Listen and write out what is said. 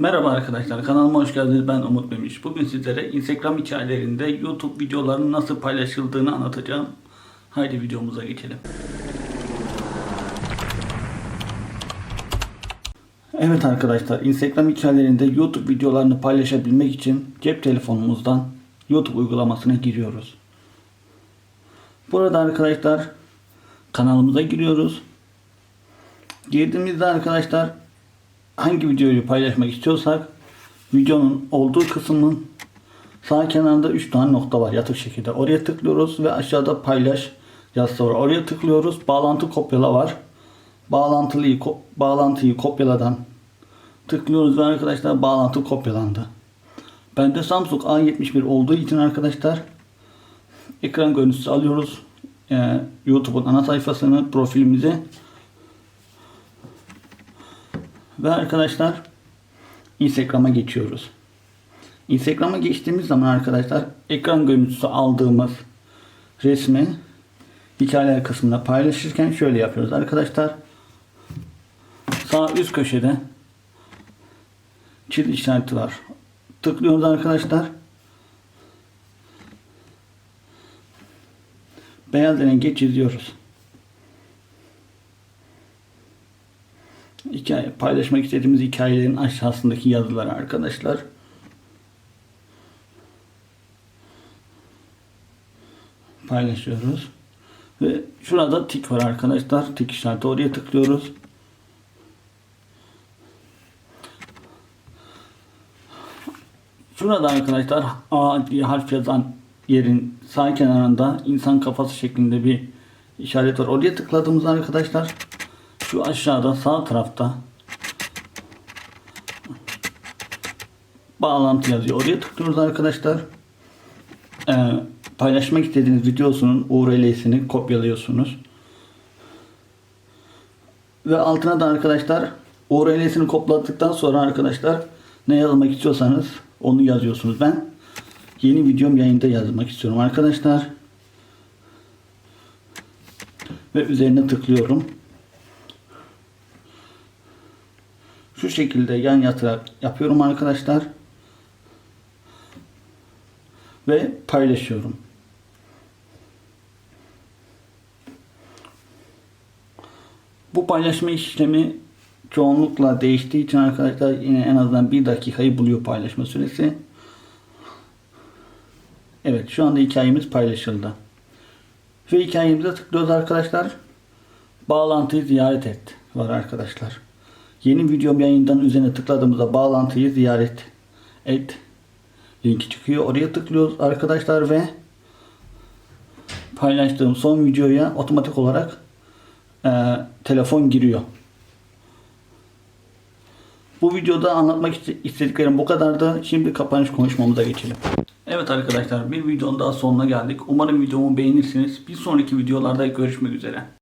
Merhaba arkadaşlar kanalıma hoş geldiniz ben Umut Memiş. Bugün sizlere Instagram hikayelerinde YouTube videolarının nasıl paylaşıldığını anlatacağım. Haydi videomuza geçelim. Evet arkadaşlar Instagram hikayelerinde YouTube videolarını paylaşabilmek için cep telefonumuzdan YouTube uygulamasına giriyoruz. Burada arkadaşlar kanalımıza giriyoruz. Girdiğimizde arkadaşlar hangi videoyu paylaşmak istiyorsak videonun olduğu kısmın sağ kenarında 3 tane nokta var yatık şekilde. Oraya tıklıyoruz ve aşağıda paylaş yazısı var. Oraya tıklıyoruz. Bağlantı kopyala var. Bağlantılıyı ko- bağlantıyı kopyaladan tıklıyoruz ve arkadaşlar bağlantı kopyalandı. Bende Samsung A71 olduğu için arkadaşlar ekran görüntüsü alıyoruz. Ee, YouTube'un ana sayfasını profilimize ve arkadaşlar Instagram'a geçiyoruz. Instagram'a geçtiğimiz zaman arkadaşlar ekran görüntüsü aldığımız resmi hikayeler kısmında paylaşırken şöyle yapıyoruz arkadaşlar. Sağ üst köşede çift işareti var. Tıklıyoruz arkadaşlar. Beyaz renge çiziyoruz. Hikaye, paylaşmak istediğimiz hikayelerin aşağısındaki yazılar arkadaşlar. Paylaşıyoruz. Ve şurada tik var arkadaşlar. Tik işareti oraya tıklıyoruz. Şurada arkadaşlar A diye harf yazan yerin sağ kenarında insan kafası şeklinde bir işaret var. Oraya tıkladığımız arkadaşlar şu aşağıda sağ tarafta bağlantı yazıyor. Oraya tıklıyoruz arkadaşlar. Ee, paylaşmak istediğiniz videosunun URL'sini kopyalıyorsunuz. Ve altına da arkadaşlar URL'sini kopyaladıktan sonra arkadaşlar ne yazmak istiyorsanız onu yazıyorsunuz. Ben yeni videom yayında yazmak istiyorum arkadaşlar. Ve üzerine tıklıyorum. Şu şekilde yan yatarak yapıyorum arkadaşlar. Ve paylaşıyorum. Bu paylaşma işlemi çoğunlukla değiştiği için arkadaşlar yine en azından bir dakikayı buluyor paylaşma süresi. Evet şu anda hikayemiz paylaşıldı. Ve hikayemize tıklıyoruz arkadaşlar. Bağlantıyı ziyaret et var arkadaşlar. Yeni videom yayından üzerine tıkladığımızda bağlantıyı ziyaret et linki çıkıyor. Oraya tıklıyoruz arkadaşlar ve paylaştığım son videoya otomatik olarak e, telefon giriyor. Bu videoda anlatmak istediklerim bu kadardı. Şimdi kapanış konuşmamıza geçelim. Evet arkadaşlar bir videonun daha sonuna geldik. Umarım videomu beğenirsiniz. Bir sonraki videolarda görüşmek üzere.